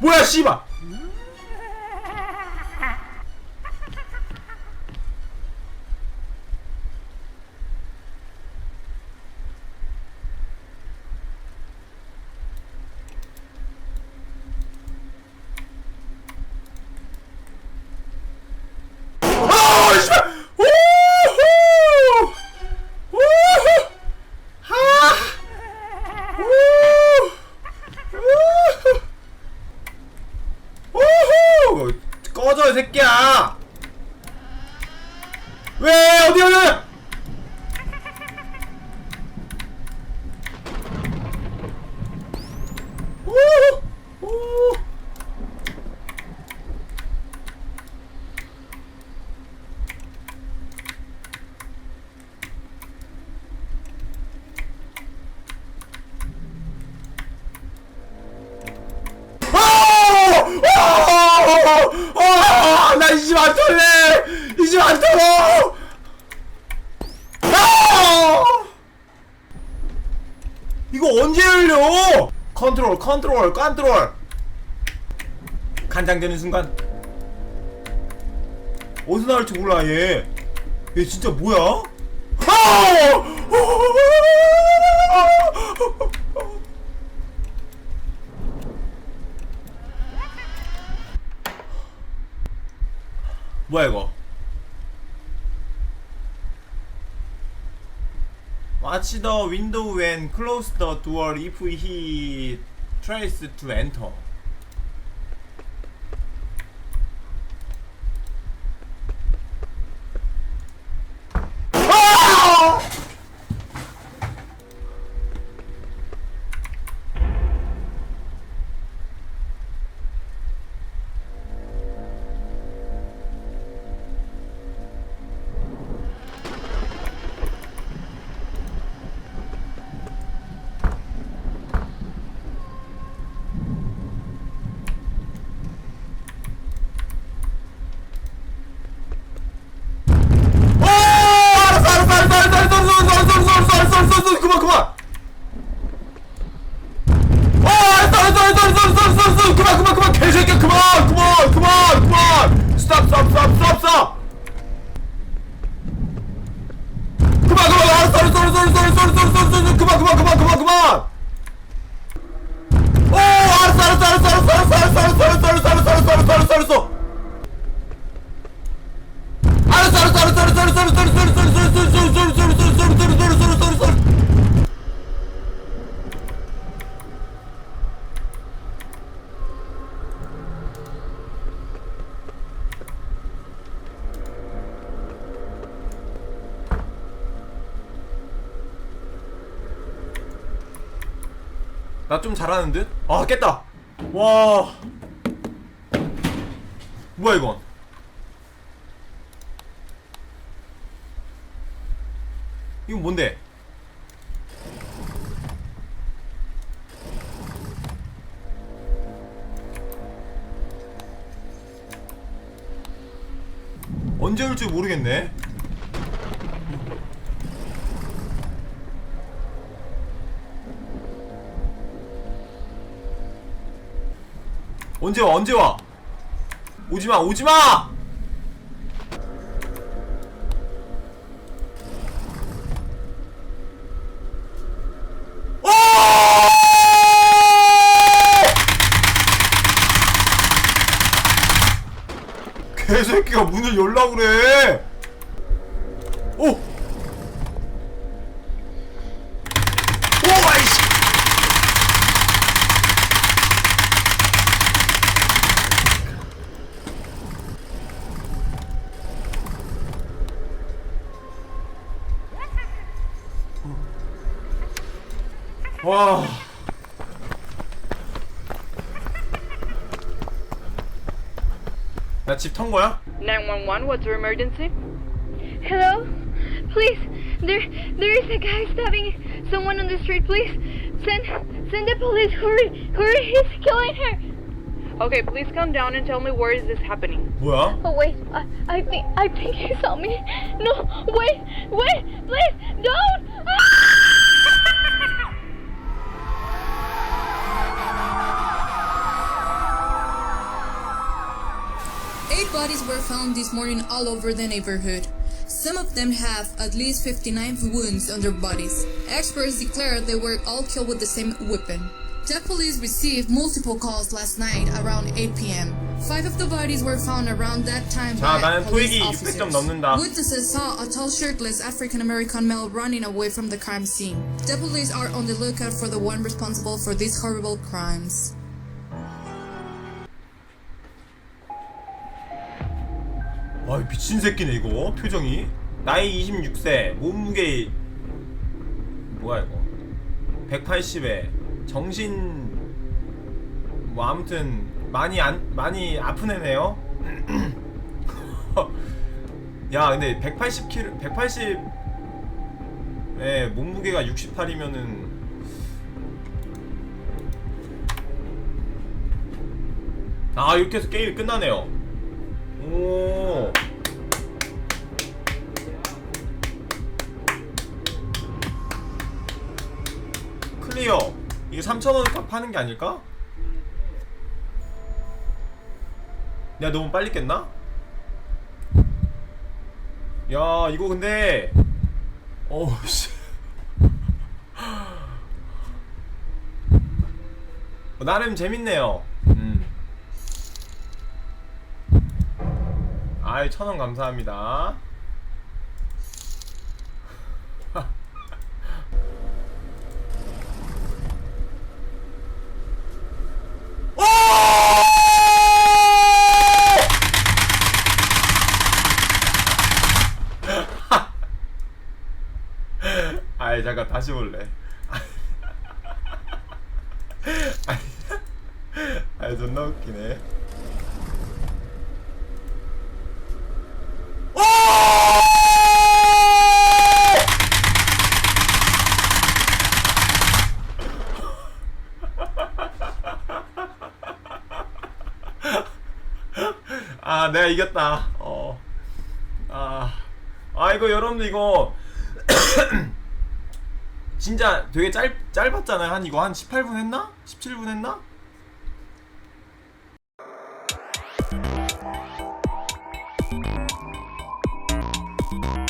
뭐야 씨발 아 씨발 우후 우후 하 우후 우후 우후 꺼져 이 새끼야! 왜 어디 어디 우후 이 집 안 탈래! 이 집 안 타고! 아! 이거 언제 열려? 컨트롤, 컨트롤, 컨트롤! 간장되는 순간. 어디서 나올지 몰라, 얘. 얘 진짜 뭐야? 아! 뭐야 이거? Watch the window and close the door if he tries to enter. 그만, 그만, 그만, 개새끼야, 그만, 그만, 그만, 그만. 스탑, 스탑, 스탑, 스탑, 스탑. 그만, 그만, 알았어, 알았어, 알았어, 알았어, 알았어, 알았어, 알았어, 알았어, 그만, 그만, 그만, 그만, 그만. 오, 알았어, 알았어, 알았어, 알았어, 알았어, 알았어, 알았어, 알았어, 알았어, 알았어, 알았어, 알았어, 알았어, 알았어. 알았어 알았어 알았어 알았어 알았어 알았어 알았어 알았어 알았어 알았어 알았어 알았어 알았어 알았어 알았어 알았어 알았어 나 좀 잘하는 듯? 아 깼다 와 뭐야 이건 이건 뭔데? 언제 올지 모르겠네. 언제 와? 언제 와? 오지 마, 오지 마! 오! 개새끼가 문을 열라 그래. 와. 나 집 턴 거야? 911, what's your emergency? Hello? Please, there there is a guy stabbing someone on the street, please. Send send the police, hurry, hurry, he's killing her. Okay, please calm down and tell me where is this happening. 뭐야? Oh wait, I, I think I think he saw me. No, wait, wait, please, don't! Ah! bodies were found this morning all over the neighborhood. Some of them have at least 59 wounds on their bodies. Experts declare they were all killed with the same weapon. The police received multiple calls last night around 8 p.m. Five of the bodies were found around that time 자, by 나는 police 토익이 officers. 600점 넘는다. Witnesses saw a tall shirtless African American male running away from the crime scene. The police are on the lookout for the one responsible for these horrible crimes. 아 미친 새끼네 이거. 표정이. 나이 26세. 몸무게 뭐야 이거? 180에. 정신 뭐 아무튼 많이 안 많이 아픈 애네요. 야 근데 180kg 180에 몸무게가 68이면은 아 이렇게 해서 게임이 끝나네요. 오. 클리어. 이게 3,000원 값 파는 게 아닐까? 내가 너무 빨리 깼나? 야, 이거 근데 어우 씨. 어, 나름 재밌네요. 음. 아이 천원 감사합니다. 아이 잠깐 다시 볼래. 아이, 존나 웃기네. 오! 아, 내가 이겼다. 어. 아. 아, 이거 여러분들 이거 진짜 되게 짧 짧았잖아요. 한 이거 한 18분 했나? 17분 했나?